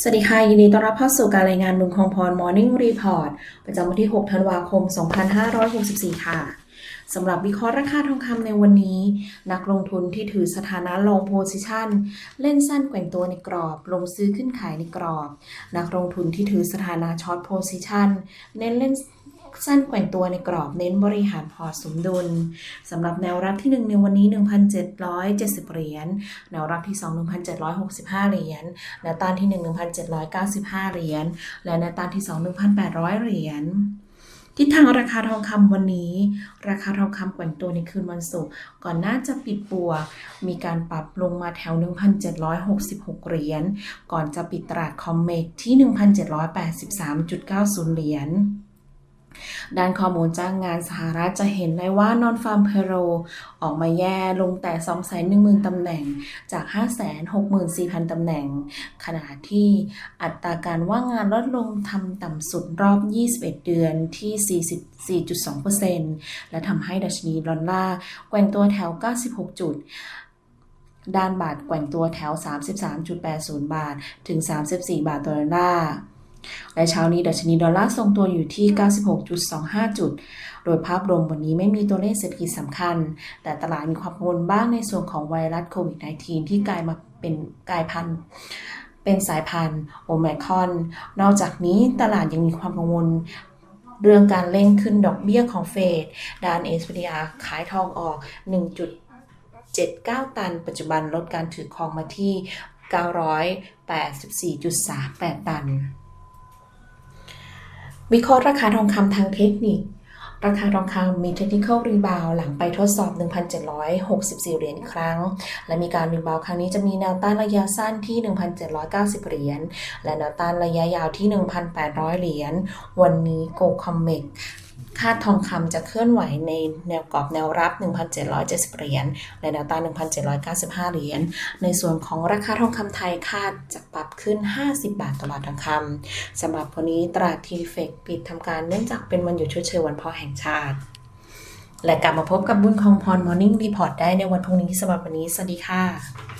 สวัสดีค่ะ ยินดีต้อนรับเข้าสู่การรายงานมุงคงพร Morning Report ประจำวันที่ 6 ธันวาคม 2564 ค่ะสำหรับวิเคราะห์ราคาทองคำในวันนี้ นักลงทุนที่ถือสถานะ long position เล่นสั้นแกว่งตัวในกรอบ ลงซื้อขึ้นขายในกรอบ นักลงทุนที่ถือสถานะ short position เน้นเล่น สั้นแกว่งตัวในกรอบเน้นบริหารพอสมดุลสำหรับแนวรับที่ 1 ในวันนี้ 1,770 เหรียญแนวรับที่ 2 1,765 เหรียญแนวต้านที่ 1 1,795 เหรียญและแนวต้านที่ 2 1,800 เหรียญทิศทางราคาทองคำวันนี้ ราคาทองคำแกว่งตัวในคืนวันศุกร์ก่อนหน้าจะปิดบวกมีการปรับลงมาแถว 1,766 เหรียญก่อนจะปิดตลาดคอมเมกที่ 1,783.90 เหรียญ ด้านข้อมูลจ้างงานสหรัฐจะเห็นได้ว่านอนฟาร์มเพโรออกมาแย่ลงแต่ 210,000 ตำแหน่งจาก 564,000 ตำแหน่ง ขณะที่อัตราการว่างงานลดลงทำต่ำสุดรอบ 21 เดือนที่ 44.2%และทำให้ดัชนีดอลลาร์แกว่งตัวแถว 96 จุดด้านบาทแกว่งตัวแถว 33.80 บาท ถึง 34 บาทต่อดอลลาร์ และเช้านี้ดัชนีดอลลาร์ทรงตัวอยู่ที่ 96.25 จุด โดยภาพรวมวันนี้ไม่มีตัวเลขเศรษฐกิจสำคัญ แต่ตลาดมีความกังวลบ้างในส่วนของไวรัสโควิด -19 ที่กลายมาเป็นกลายพันธุ์เป็นสายพันธุ์โอไมคอน นอกจากนี้ตลาดยังมีความกังวลเรื่องการเร่งขึ้นดอกเบี้ยของเฟดด้าน SPDR ขายทองออก 1.79 ตัน ปัจจุบันลดการถือครองมาที่ 984.38 ตัน วิเคราะห์ราคาทองคำทางเทคนิค ราคาทองคำมี technical rebound หลังไปทดสอบ 1,764 เหรียญอีกครั้ง และมีการรีบาวครั้งนี้จะมีแนวต้านระยะสั้นที่ 1,790 เหรียญ และแนวต้านระยะยาวที่ 1,800 เหรียญ วันนี้ Go Comex ค ค่าทองคำจะเคลื่อนไหวในแนวกรอบแนวรับ 1,770 เหรียญ และแนวต้าน 1,795 เหรียญ ในส่วนของราคาทองคำไทยคาดจะปรับขึ้น 50 บาทต่อบาททองคำสำหรับวันนี้ตลาดทีเฟกปิดทำการเนื่องจากเป็นวันหยุดชดเชยวันพ่อแห่งชาติ และกลับมาพบกับบุญของพร Morning Report ได้ในวันพรุ่งนี้สำหรับวันนี้ สวัสดีค่ะ